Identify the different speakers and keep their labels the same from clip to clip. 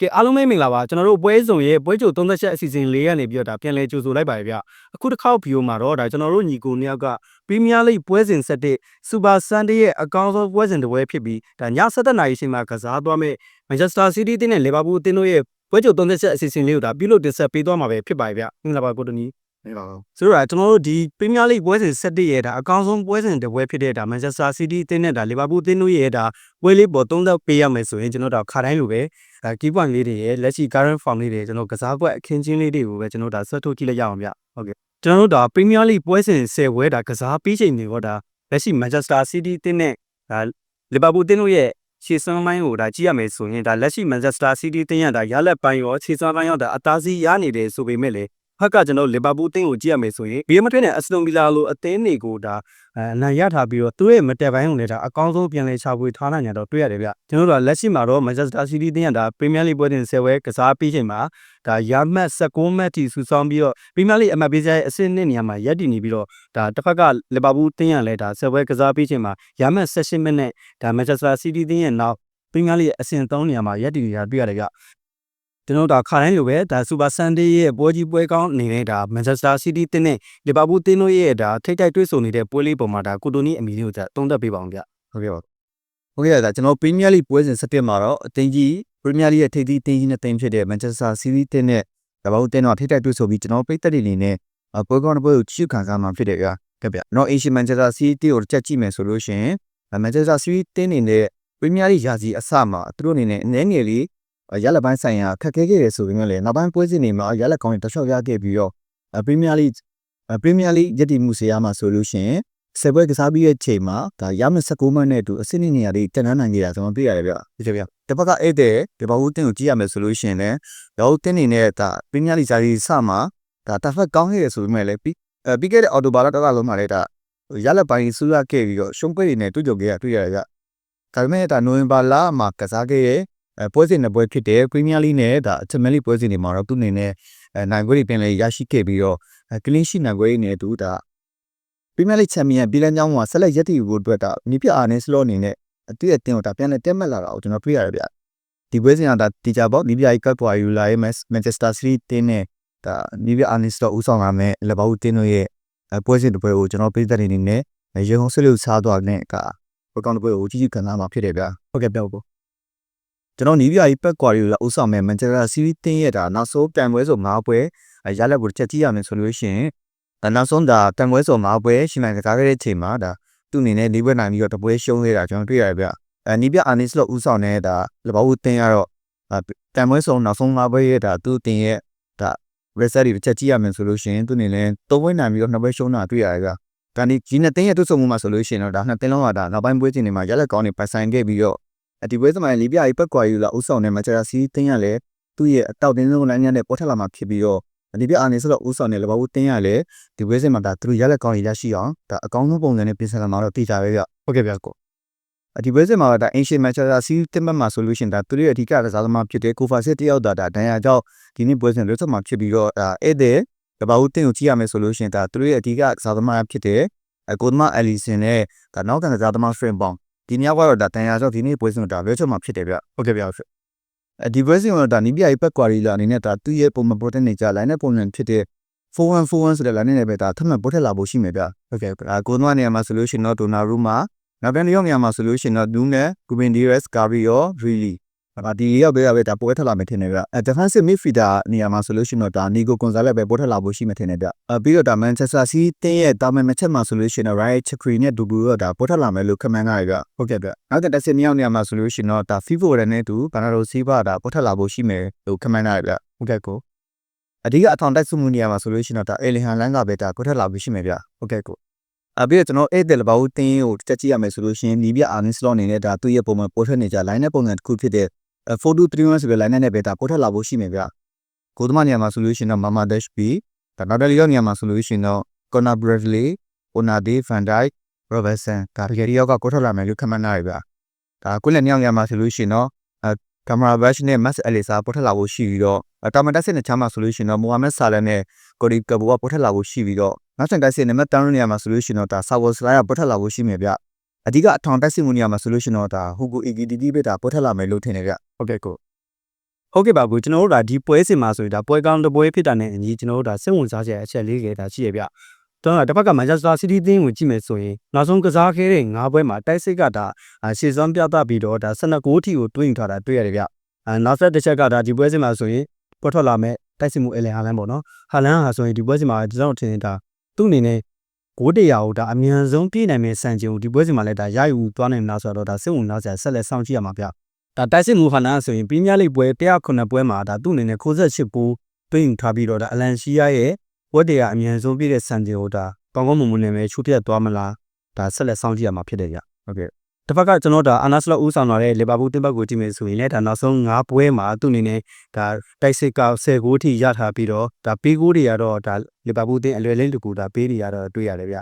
Speaker 1: ကဲအားလုံးပဲမင်္ဂလာပါကျွန်တော်တို့ပွဲစုံရဲ့ပွဲကြို30ချက်အစီအစဉ်လေးကနေပြီးတော့ဒါပြန်လဲကြိုဆိုလိုက်ပါရဗျအခုတစ်ခေါက်ဗီဒီယိုမှာတော့ဒါကျွန်တော်တို့ညီကိုနှစ်ယောက်ကပရီးမီးယားလိပွဲစဉ်ဆက်တဲ့စူပါဆန်ဒေးရဲ့အကောင်းဆုံးပွဲစဉ်တစ်ပွဲဖြစ်ပြီးဒါည7:00နာရီချိန်မှာကစားသွားမဲ့မန်ချက်စတာစီးတီးတင်းနဲ့လီဗာပူးအသင်းတို့ရဲ့ပွဲကြို30ချက်အစီအစဉ်လေးကိုဒါပြုလုပ်တင်ဆက်ပေးသွားမှာပဲဖြစ်ပါရဗျမင်္ဂလာပါကိုတနီ
Speaker 2: နေပါဘူး
Speaker 1: ဆိုတော့ဒါကျွန်တော်တို့ဒီပရီးမီးယားလိပွဲစဉ်ဆက်တဲ့ရဲ့ဒါအကောင်းဆုံးပွဲစဉ်တစ်ပွဲဖြစ်တဲ့ဒါမန်ချက်စတာစီးတီးအသင်းနဲ့ဒါလီဗာပူးအသင်းတို့ရဲ့ဒါပွဲလေးပေါ်30ပေးရမယ်ဆိုရင်ကျွန်တော်တို့ခါတိုင်းလိုပဲဒါ key point လေးတွေရဲ့လက်ရှိ current form လေးတွေကျွန်တော်ကစားကွက်အခင်းချင်းလေးတွေကိုပဲကျွန်တော်ဒါဆွတ်ထုတ်ကြည့်လိုက်ရအောင်ဗျဟုတ်ကဲ့ကျွန်တော်တို့ဒါ Premier League ပွဲစဉ်10ပွဲဒါကစားပြီးချိန်တွေတော့ဒါလက်ရှိ Manchester City တင်းနဲ့ဒါ Liverpool တင်းတို့ရဲ့ခြေစွမ်းပိုင်းကိုဒါကြည့်ရမယ်ဆိုရင်ဒါလက်ရှိ Manchester City တင်းရဒါရလက်ပိုင်းရောခြေစွမ်းပိုင်းရောဒါအသားစီးရနေတယ်ဆိုပေမဲ့လေ ဖက်ကကျွန်တော် Liverpool တင်းကိုကြည့်ရမယ်ဆိုရင်ဘီယမထွေးနဲ့ Aston Villa လိုအသင်းတွေကိုဒါအနိုင်ရထားပြီးတော့သူ့ရဲ့မတက်ပိုင်းကိုလည်းဒါအကောင်းဆုံးပြန်လည်ချပွေထားနိုင်ကြတော့တွေ့ရတယ်ဗျကျွန်တော်တို့ကလက်ရှိမှာတော့ Manchester City တင်းရဒါ Premier League ပွဲတင်10ပွဲကစားပြီးချိန်မှာဒါရမှတ်16မှတ်ထိစုဆောင်းပြီးတော့ Premier League အမှတ်ပေးစရာအဆင့်နှစ်နေရာမှာရပ်တည်နေပြီးတော့ဒါတစ်ဖက်က Liverpool တင်းရလဲဒါ10ပွဲကစားပြီးချိန်မှာရမှတ်18မှတ်နဲ့ဒါ Manchester City တင်းရနောက် Premier League အဆင့်3နေရာမှာရပ်တည်နေတာတွေ့ရတယ်ဗျ ကျွန်တော်တို့ဒါခါတိုင်းလိုပဲဒါ Super Sunday ရဲ့ပွဲကြီးပွဲကောင်းအနေနဲ့ဒါ Manchester City တင်းနဲ့ Liverpool တင်းတို့ရဲ့ဒါထိတ်တိုက်တွေ့ဆုံနေတဲ့ပွဲလေးပုံမှာဒါကိုတိုနီအမီလေးကိုဒါတုံးသက်ပေးပါအောင်ဗျ
Speaker 2: ဟုတ်ကဲ့ပါဟုတ်ကဲ့ဒါကျွန်တော် Premier League ပွဲစဉ်7မှာတော့အသင်းကြီး Premier League ရဲ့ထိပ်သီးအသင်းကြီးနဲ့တင်ဖြစ်တဲ့ Manchester City တင်းနဲ့ကဘာဦးတင်းတော့ထိပ်တိုက်တွေ့ဆုံပြီးကျွန်တော်ပိတ်သက်တွေအနေနဲ့ပွဲကောင်းတဲ့ပွဲကိုကြည့်ခံစားမှာဖြစ်တယ်ဗျာကဲဗျကျွန်တော် Asian Manchester City ကိုတစ်ချက်ကြည့်မယ်ဆိုလို့ရှိရင် Manchester City တင်းနေနဲ့ Premier League ရာစီအစမှာသူတို့အနေနဲ့အနေငယ်လေး ရလက်ပိုင်းဆိုင်ရာခက်ခဲခဲ့တယ်ဆိုပေမဲ့လည်းနောက်ပိုင်းပွဲစဉ်တွေမှာရလက်ကောင်းတွေတစ်လျှောက်ရခဲ့ပြီးတော့ Premier League Premier League ရည်တည်မှုစရာမှာဆိုလို့ရှိရင်ဆယ်ပွဲကစားပြီးတဲ့ချိန်မှာဒါရမယ့်16မှတ်နဲ့အတူအဆင့်နေရာတွေတက်နှန်းနိုင်ကြတာကျွန်တော်တွေ့ရတယ်ဗျဒီချက်ဗျတစ်ဖက်ကအဲ့တဲ့ဒီဘာဘူးတင်းကိုကြည့်ရမယ်ဆိုလို့ရှိရင်လည်းရောတင်းနေနဲ့ဒါပရီးမီးယားလိဂ်ဇာတိစမှာဒါတစ်ဖက်ကောင်းခဲ့ရဆိုပေမဲ့လည်းပြီးအဲပြီးခဲ့တဲ့အော်တိုဘာလတစ်လလုံးမှာလည်းဒါရလက်ပိုင်းဆူရခဲ့ပြီးတော့ရှုံးပွဲတွေနဲ့တွေ့ကြုံခဲ့ရတွေ့ရတယ်ဗျဒါပေမဲ့ဒါနိုဝင်ဘာလမှာကစားခဲ့ ရဲ့ပွဲစဉ်နှစ်ပွဲဖြစ်တဲ့ပရီးမီးယားလိနဲ့ဒါချန်ပီယံလိပွဲစဉ်တွေမှာတော့သူ့အနေနဲ့နိုင်ပွဲတွေပြင်လဲရရှိခဲ့ပြီးတော့ကလင်းရှိနိုင်ပွဲတွေနဲ့သူဒါပရီးမီးယားလိချန်ပီယံပြည်လန်းကျောင်းမှာဆက်လက်ရည်တည်ဖို့အတွက်ဒါမိပြအာနဲ့စလော့အနေနဲ့အတူအတင်းကိုဒါပြန်လဲတက်မှတ်လာတာကိုကျွန်တော်တွေ့ရတယ်ဗျဒီပွဲစဉ်ကဒါတီချာပေါ့မိပြအိကပ်ပွားယူလာရဲ့မန်ချက်စတာစီးတီးတင်းနဲ့ဒါမိပြအာနဲ့စလော့ဦးဆောင်လာမဲ့လဘောက်တင်းတို့ရဲ့ပွဲစဉ်တစ်ပွဲကိုကျွန်တော်ပြည်သက်အနေနဲ့ရေဟုံးဆွေးလို့စားသွားတဲ့ကပွဲကောင်းတစ်ပွဲကိုကြီးကြီးခံစားမှာဖြစ်တယ်ဗျဟုတ်ကဲ့ပြောကို ကျွန်တော်နီးပြအိပက်ကွာယူလာဦးဆောင်မဲ့မန်ချက်စတာစီးတီးတင်းရဲ့ဒါနောက်ဆုံးတန်ပွဲဆို၅ပွဲရလက်ကိုချက်ကြည့်ရမယ်ဆိုလို့ရှိရင်နောက်ဆုံးဒါတန်ပွဲဆိုမှာပွဲရှိမှန်ကစားခဲ့တဲ့အချိန်မှာဒါသူ့အနေနဲ့လေးပွဲနိုင်ပြီးတော့တပွဲရှုံးခဲ့တာကျွန်တော်တွေ့ရတယ်ဗျအဲနီးပြအာနီစ်လို့ဦးဆောင်တဲ့ဒါလဘောဦးတင်ရတော့တန်ပွဲဆိုနောက်ဆုံးမှာပွဲရဲ့ဒါသူ့တင်ရဲ့ဒါ reset တွေတစ်ချက်ကြည့်ရမယ်ဆိုလို့ရှိရင်သူ့အနေနဲ့သုံးပွဲနိုင်ပြီးတော့နှစ်ပွဲရှုံးတာတွေ့ရတယ်ဗျဒါဒီဒီနှစ်တင်းရဲ့တွတ်ဆုံမှုမှာဆိုလို့ရှိရင်တော့ဒါနှစ်တင်းလုံးကဒါနောက်ပိုင်းပွဲစဉ်တွေမှာရလက်ကောင်းတွေပိုင်ဆိုင်ခဲ့ပြီးတော့ ဒီပွဲစမိုင်းလေးပြအိပက်ကွာယူလာဦးဆောင်တဲ့မချရာစီတင်းရလဲသူ့ရဲ့အတောက်တင်းဆုံးလမ်းညနဲ့ပေါ်ထက်လာမှာဖြစ်ပြီးတော့ဒီပြအာနေဆိုတော့ဦးဆောင်နေလဘာဘူးတင်းရလေဒီဝဲစင်မှာဒါသူတို့ရလက်ကောင်းရရှိအောင်ဒါအကောင်းဆုံးပုံစံနဲ့ပြင်ဆင်လာမှာတော့သိကြပဲဗျဟုတ်ကဲ့ဗျကိုဒီဝဲစင်မှာဒါ ancient manchester city တင်မှတ်မှာဆိုလို့ရှိရင်ဒါသူတို့ရဲ့အဓိကကစားသမားဖြစ်တဲ့ကိုဖာစစ်တယောက်ဒါဒါဒန်ယာကြောင့်ဒီနေ့ပွဲစဉ်လွတ်ဆက်မှာဖြစ်ပြီးတော့ဒါဧည့်သည်လဘာဘူးတင်းကိုကြည့်ရမယ်ဆိုလို့ရှိရင်ဒါသူတို့ရဲ့အဓိကကစားသမားဖြစ်တဲ့ကိုသမားအလီဆန်နဲ့ဒါနောက်ကကစားသမား frame bound ဒီညကတော့ဒါဒန်ယာကြောင့်ဒီနေ့ပွဲစဉ်ဒါလွတ်ဆက်မှာဖြစ်တယ်ဗျဟုတ်ကဲ့ဗျအဲဒီဘက်စီကတော့ဒါနီးပြရေးပက်ကွာရီလာအနေနဲ့ဒါသူ့ရဲ့ပုံမှန် protein နေကြ line နဲ့ပုံမှန်ဖြစ်တဲ့4141ဆိုတဲ့ line နဲ့ပဲဒါထပ်မံပို့ထက်လာဖို့ရှိမယ်ဗျဟုတ်ကဲ့ဒါကိုနွားနေရာမှာဆိုလို့ရှိရင်တော့ဒိုနာရူမာနောက်ပြန်လျော့နေရာမှာဆိုလို့ရှိရင်တော့ဒူးနဲ့ဂူဘင်ဒီရက်စ်ကာဘီယောရီလီ ဒါဒီရောက်ပဲပဲဒါပို့ထက်လာမယ်ထင်တယ်ဗျအဲ defensive midfielder နေရာမှာဆိုလို့ရှိရင်တော့ဒါနီကိုကွန်ဆာလက်ပဲပို့ထက်လာဖို့ရှိမယ်ထင်တယ်ဗျအဲပြီးတော့ဒါ Manchester City တင်းရဲ့တာမန်မချက်မှာဆိုလို့ရှိရင်တော့ Ryan Chakri နဲ့ဒူဘူတော့ဒါပို့ထက်လာမယ်လို့ခမန်းကြရဗျဟုတ်ကဲ့ဗျနောက်တဲ့တက်စစ်မြောက်နေရာမှာဆိုလို့ရှိရင်တော့ဒါ FIFO ရနဲ့တူဘာနာရိုစီးပါဒါပို့ထက်လာဖို့ရှိမယ်လို့ခမန်းကြရဗျဟုတ်ကဲ့ကိုအဓိကအထောင်တိုက်စုမှုနေရာမှာဆိုလို့ရှိရင်တော့ဒါအေလီဟန်လန်ကပဲဒါပို့ထက်လာဖို့ရှိမယ်ဗျဟုတ်ကဲ့ကိုအပြီးတော့ကျွန်တော်အဲ့တယ်လဘာဦးတင်းကိုတက်ကြည့်ရမယ်ဆိုလို့ရှိရင်ဒီပြအာနစ်စလော့အနေနဲ့ဒါသူ့ရဲ့ပုံမှန်ပို့ထက်နေကြ line နဲ့ပုံစံတစ်ခုဖြစ်တဲ့ 4231ဆိုတဲ့ line နဲ့ပဲဒါပို့ထက်လာဖို့ရှိမယ်ဗျကိုသမားနေရာမှာဆိုလို့ရှိရင်တော့ Mama Dash B ဒါနောက်တယ်လီယောနေရာမှာဆိုလို့ရှိရင်တော့ Conor Bradley, Onade, Van Dijk, Robertson ဒါတကယ်ရောက်ကကိုထွက်လာမယ်လို့ခန့်မှန်းထားရဗျဒါကိုလည်းညောင်ညမှာဆိုလို့ရှိရင်တော့အဲကင်မရာဘတ်နဲ့ Max Elisa ပေါ်ထက်လာဖို့ရှိပြီးတော့တာမန်တက်စစ်နဲ့ချမ်းမှာဆိုလို့ရှိရင်တော့ Mohamed Salah နဲ့ Cody Gakpo ကပေါ်ထက်လာဖို့ရှိပြီးတော့နောက်ဆန်တက်စစ်နဲ့မတ်တန်နေရာမှာဆိုလို့ရှိရင်တော့ဒါ Sawo Salah ကပေါ်ထက်လာဖို့ရှိမယ်ဗျ အဓိကအထောင်တက်စစ်မှုနေရာမှာဆိုလို့ရှိရင်တော့ဒါ Hugo Ekitike ပဲဒါပေါ်ထက်လာမယ်လို့ထင်တယ်ဗျဟုတ်ကဲ့ကို
Speaker 1: ဟုတ်ကဲ့ပါဘူးကျွန်တော်တို့ဒါဒီပွဲစဉ်မှာဆိုရင်ဒါပွဲကောင်းတစ်ပွဲဖြစ်တာနဲ့အညီကျွန်တော်တို့ဒါစိတ်ဝင်စားစရာအချက်လေးတွေဒါရှိရဗျကျွန်တော်တို့တစ်ဖက်ကမန်ချက်စတာစီးတီးတင်းကိုကြည့်မယ်ဆိုရင်နောက်ဆုံးကစားခဲ့တဲ့၅ပွဲမှာတိုက်စစ်ကဒါအာရှေ့စွမ်းပြသပြီးတော့ဒါ12ဂိုးထိကိုတွင်းထားတာတွေ့ရတယ်ဗျအဲနောက်ဆက်တစ်ချက်ကဒါဒီပွဲစဉ်မှာဆိုရင်ပေါ်ထွက်လာမဲ့တိုက်စစ်မှုအလင်ဟာလန်ပေါ့နော်ဟာလန်ဟာဆိုရင်ဒီပွဲစဉ်မှာကျွန်တော်ထင်တာသူ့အနေနဲ့ ဂိုးတရာကိုဒါအမြန်ဆုံးပြည့်နိုင်မဲ့စံချိန်ကိုဒီပွဲစဉ်မှာလည်းဒါရယူသွားနိုင်မလားဆိုတော့ဒါစိတ်ဝင်စားစရာဆက်လက်စောင့်ကြည့်ရမှာဗျဒါတိုက်စစ်မူဟာနာဆိုရင်ပီးမြလိပွဲ109ပွဲမှာဒါသူ့အနေနဲ့68ပိုးတွင်းယူထားပြီးတော့ဒါအလန်ရှီယာရဲ့ဝက်တရာအမြန်ဆုံးပြည့်တဲ့စံချိန်ကိုဒါကောင်းကောင်းမွန်မွန်နဲ့ပဲချူပြတ်သွားမလားဒါဆက်လက်စောင့်ကြည့်ရမှာဖြစ်တယ်ကြဟုတ်ကဲ့ တစ်ဖက်ကကျွန်တော်ဒါအာနာစလော့ဦးဆောင်လာတဲ့လီဗာပူးတင်ဘက်ကိုကြည့်မယ်ဆိုရင်လည်းဒါနောက်ဆုံး9ပွဲမှာသူ့အနေနဲ့ဒါတိုက်စစ်က10ဂိုးထိရထားပြီးတော့ဒါပေးဂိုးတွေကတော့ဒါလီဗာပူးတင်အလွယ်လေးတကူဒါပေးတွေကတော့တွေ့ရတယ်ဗျ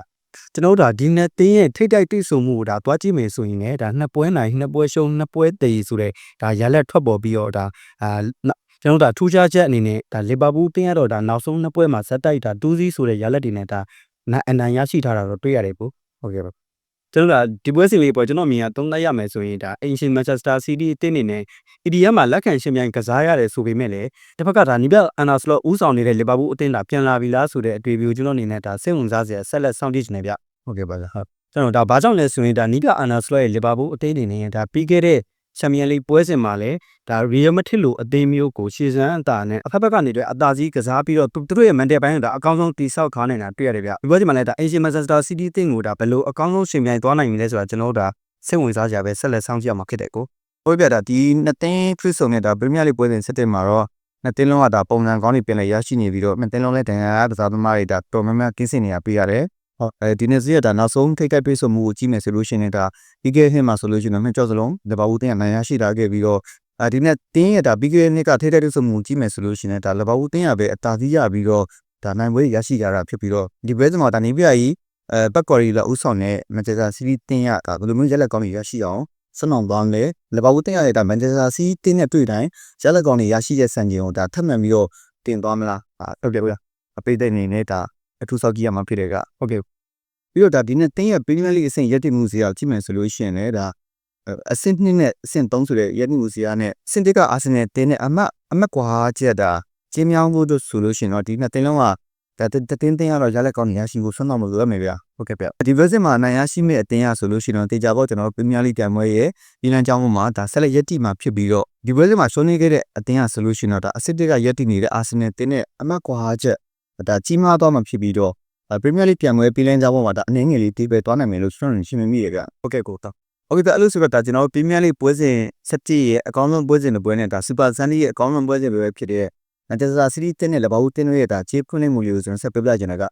Speaker 1: ကျွန်တော်တို့ဒါဒီ net တင်းရဲ့ထိတ်တိုက်တိတ်ဆုံမှုကိုဒါတွားကြည့်မယ်ဆိုရင်လည်းဒါနှစ်ပွဲနိုင်နှစ်ပွဲရှုံးနှစ်ပွဲတည်ဆိုတဲ့ဒါရလက်ထွက်ပေါ်ပြီးတော့ဒါအာနောက်ကျွန်တော်တို့ဒါထူးခြားချက်အနေနဲ့ဒါလီဗာပူးတင်းရတော့ဒါနောက်ဆုံးနှစ်ပွဲမှာဇက်တိုက်တာတူးစီးဆိုတဲ့ရလက်တွေနဲ့ဒါနာအနိုင်ရရှိထားတာတော့တွေ့ရတယ်ပို့ဟုတ်ကဲ့ပါ ကျွန်တော်ကဒီပွဲစီလေးပေါ်ကျွန်တော်မြင်ရသုံးသပ်ရမယ်ဆိုရင်ဒါအင်ရှင်မန်ချက်စတာစီးတီးအသင်းအနေနဲ့ EDM မှာလက်ခံရှင်ပြိုင်ကစားရတယ်ဆိုပေမဲ့လည်းတစ်ဖက်ကဒါနီးပြအန်နာစလော့ဦးဆောင်နေတဲ့လီဗာပူးအသင်းဒါပြန်လာပြီလားဆိုတဲ့အတွေ့အကြုံကျွန်တော်အနေနဲ့ဒါစိတ်ဝင်စားစရာဆက်လက်စောင့်ကြည့်နေဗျ
Speaker 2: ဟုတ်ကဲ့ပါလားဟုတ်
Speaker 1: ကျွန်တော်ဒါဘာကြောင့်လဲဆိုရင်ဒါနီးပြအာနာစလော့ရဲ့လီဗာပူးအသင်းအနေနဲ့ဒါပြီးခဲ့တဲ့ ချန်ပီယံလိပွဲစဉ်မှာလည်းဒါရီယယ်မထစ်လိုအသင်းမျိုးကိုရှေ့စမ်းအတာနဲ့အဖက်ဘက်ကနေတွေ့အတာကြီးကစားပြီးတော့သူသူတို့ရဲ့မန်တယ်ပိုင်းကဒါအကောင်းဆုံးတိဆောက်ခါနေတာတွေ့ရတယ်ဗျဒီပွဲချိန်မှာလည်းဒါအင်ရှင်မန်ချက်စတာစီးတီးအသင်းကိုဒါဘယ်လိုအကောင်းဆုံးရှင်ပြိုင်သွားနိုင်မလဲဆိုတာကျွန်တော်တို့ဒါစိတ်ဝင်စားကြပဲဆက်လက်ဆောင်ကြည့်ရမှာဖြစ်တယ်ကို
Speaker 2: ဟုတ်ပြတာဒီနှစ်သင်းဖြစ်ဆုံနေတာပရီးမီးယားလိပွဲစဉ်ဆက်တဲ့မှာတော့နှစ်သင်းလုံးကဒါပုံစံကောင်းတွေပြင်လဲရရှိနေပြီးတော့နှစ်သင်းလုံးလည်းတန်ရာကစားသမားတွေဒါတော်များများကင်းစင်နေရပေးရတယ် ဟုတ်အဲဒီနေ့စီကဒါနောက်ဆုံးထိတ်ကိုက်ပေးဆုံမှုကိုကြည့်မယ်ဆိုလို့ရှိရင်ဒါပြီးခဲ့တဲ့မှာဆိုလို့ရှိရင်နှစ်ကြော့စလုံးဒီဘာဘူးတင်းကနိုင်ရရှိတာခဲ့ပြီးတော့အဲဒီနေ့တင်းရတာပြီးခဲ့တဲ့နှစ်ကထိတ်ကိုက်ပေးဆုံမှုကိုကြည့်မယ်ဆိုလို့ရှိရင်ဒါလဘာဘူးတင်းရပဲအတားစီးရပြီးတော့ဒါနိုင်ပွဲရရှိကြတာဖြစ်ပြီးတော့ဒီဘဲစမှာဒါနေပြကြီးအဲဘက်ကော်ရီလာဥဆောင်တဲ့မန်ချက်စတာစီးတီးတင်းရဒါဘယ်လိုမျိုးရက်လက်ကောင်းတွေရရှိအောင်စနအောင်သွားလဲလဘာဘူးတင်ရတဲ့ဒါမန်ချက်စတာစီးတင်းနဲ့တွေ့တိုင်းရလက်ကောင်တွေရရှိတဲ့စံချိန်ကိုဒါထပ်မှန်ပြီးတော့တင်သွားမလားဟုတ်တယ်ဗျာအပိတ်တဲ့အနေနဲ့ဒါ အထူးစောက်ကြည့်ရမှာဖြစ်တယ်ကဟုတ်ကဲ့ပြီးတော့ဒါဒီနေ့တင်းရဲ့ပရီးမီးယားလိအဆင့်ရက်တည်မှုစီအောင်ကြည့်မယ်ဆိုလို့ရှိရင်လည်းဒါအဆင့်2နဲ့အဆင့်3ဆိုတဲ့ရက်တည်မှုစီရနဲ့အဆင့်1ကအာဆင်နယ်တင်းနဲ့အမတ်အမတ်ကွာချက်ဒါကျင်းမြောင်းဖို့တို့ဆိုလို့ရှိရင်တော့ဒီနှစ်တင်းလုံးကဒါတင်းတင်းရတော့ရလက်ကောင်းနေရရှိဖို့ဆွမ်းတော်မလို့ရမယ်ဗျာဟုတ်ကဲ့ဗျဒီဘက်စစ်မှာနိုင်ရရှိမဲ့အတင်းရဆိုလို့ရှိရင်တော့တေချာပေါ့ကျွန်တော်ပရီးမီးယားလိတံမွဲရဲ့ဒီလန်ကြောင်းမှာဒါဆက်လက်ရက်တိမှာဖြစ်ပြီးတော့ဒီပွဲစဉ်မှာရှုံးနေခဲ့တဲ့အသင်းအဆိုလို့ရှိရင်တော့ဒါအစစ်တစ်ကရက်တိနေတဲ့အာဆင်နယ်တင်းနဲ့အမတ်ကွာချက် ဒါကြီးမားသွားမှာဖြစ်ပြီးတော့ပရီးမီးယားလိပြန်ပွဲပြည်လန်းကြောင်းမှာဒါအနေငယ်လေးတီးပဲသွားနိုင်မယ်လို့ကျွန်တော်ရှင်းမိရကဟုတ်ကဲ့ကိုတော့ဟုတ်ကဲ့ဒါအဲ့လိုဆိုတော့ဒါကျွန်တော်ပရီးမီးယားလိပွဲစဉ်17ရဲ့အကောင်းဆုံးပွဲစဉ်တစ်ပွဲနဲ့ဒါစူပါဆန်ဒီရဲ့အကောင်းဆုံးပွဲစဉ်ပဲဖြစ်တဲ့မန်ချက်စတာစီးတီးတင်းနဲ့လဘာဘူးတင်းတို့ရဲ့ဒါဂျေးဖွင့်လှစ်မှုလေးကိုကျွန်တော်ဆက်ပြပြချင်တာက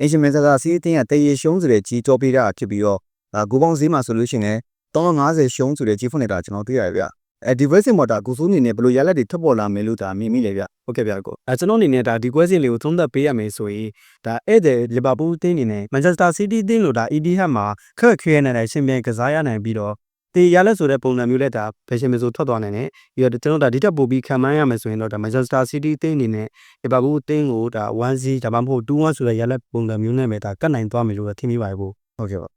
Speaker 2: အင်ရှင်မန်ချက်စတာစီးတီးတင်းကတရေရှုံးဆိုတဲ့ကြီးကြောပေးတာဖြစ်ပြီးတော့ဒါဂိုးပေါင်းဈေးမှာဆိုလို့ရှိရင်350ရှုံးဆိုတဲ့ကြီးဖွင့်နေတာကျွန်တော်သိရတယ်ဗျအဲဒီဘက်စစ်မော်တာကိုစိုးအနေနဲ့ဘယ်လိုရလက်တွေထွက်ပေါ်လာမယ်လို့ဒါမြင်မိလေဗျ ဟုတ်ကဲ့ဗျကို
Speaker 1: အဲကျွန်တော်အနေနဲ့ဒါဒီကွဲစဉ်လေးကိုသုံးသပ်ပေးရမယ်ဆိုရင်ဒါဧည့်သည်လီဗာပူးအသင်းအနေနဲ့မန်ချက်စတာစီးတီးအသင်းလို့ဒါ EDH မှာခက်ခဲနေတဲ့ရှင်ပြိုင်ကစားရနိုင်ပြီးတော့တေရလက်ဆိုတဲ့ပုံစံမျိုးနဲ့ဒါဘယ်ရှင်မဆိုထွက်သွားနိုင်တယ်ပြီးတော့ကျွန်တော်ဒါဒီတက်ပို့ပြီးခံမှန်းရမယ်ဆိုရင်တော့ဒါမန်ချက်စတာစီးတီးအသင်းအနေနဲ့လီဗာပူးအသင်းကိုဒါ1-0ဒါမှမဟုတ်2-1ဆိုတဲ့ရလက်ပုံစံမျိုးနဲ့ပဲဒါကတ်နိုင်သွားမယ်လို့ထင်မိပါတယ်ကို
Speaker 2: ဟုတ်ကဲ့ပါ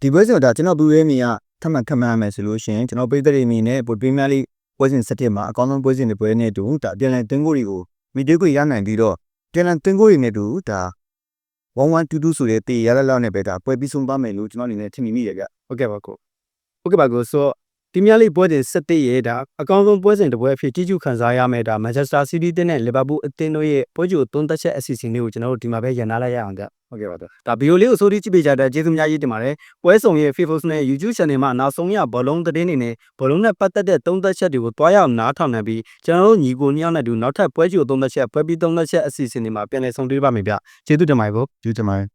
Speaker 2: ဒီဘက်စစ်ဒါကျွန်တော်ဘူးရဲမီကထပ်မံခက်မှန်းရမယ်ဆိုလို့ရှိရင်ကျွန်တော်ပိတ်သက်ရီမီနဲ့ပရီးမီးယားလိ ပွဲစဉ်17မှာအကောင်းဆုံးပွဲစဉ်တွေပွဲနဲ့တူဒါပြန်လည်တင်ကိုတွေကိုမီဒီယိုကိုရနိုင်ပြီးတော့ပြန်လည်တင်ကိုတွေနဲ့တူဒါ1122ဆိုတဲ့တေရလက်လောက်နဲ့ပဲဒါပွဲပြီးဆုံးပါမယ်လို့ကျွန်တော်အနေနဲ့ထင်မိမိရက
Speaker 1: ဟုတ်ကဲ့ပါကိုဟုတ်ကဲ့ပါကိုဆိုဒီမြလေးပွဲစဉ်17ရဲ့ဒါအကောင်းဆုံးပွဲစဉ်တစ်ပွဲအဖြစ်ကြီးကျူးခံစားရမယ်ဒါမန်ချက်စတာစီးတီးတင်းနဲ့လီဗာပူးအသင်းတို့ရဲ့ပွဲကြိုသုံးသက်ချက်အစီအစဉ်လေးကိုကျွန်တော်တို့ဒီမှာပဲရန်နာလိုက်ရအောင်ဗျ
Speaker 2: ဟုတ်ကဲ့ပါတော့
Speaker 1: ဒါဗီဒီယိုလေးကိုစိုးရိမ်ကြည့်ပေးကြတဲ့ကျေးဇူးများကြီးတင်ပါတယ်ပွဲဆောင်ရဲ့ Facebook နဲ့ YouTube Channel မှာနောက်ဆုံးရဘောလုံးသတင်းတွေနဲ့ဘောလုံးနဲ့ပတ်သက်တဲ့သုံးသက်ချက်တွေကိုတွားရောက်နားထောင်နေပြီးကျွန်တော်တို့ညီကိုနှစ်ယောက်နဲ့တူနောက်ထပ်ပွဲကြိုသုံးသက်ချက်ပွဲပြီးသုံးသက်ချက်အစီအစဉ်တွေမှာပြန်လည်ဆုံတွေ့ပါမယ်ဗျကျေးဇူးတင်ပါတယ်ကို
Speaker 2: ကျေးဇူးတင်ပါတယ်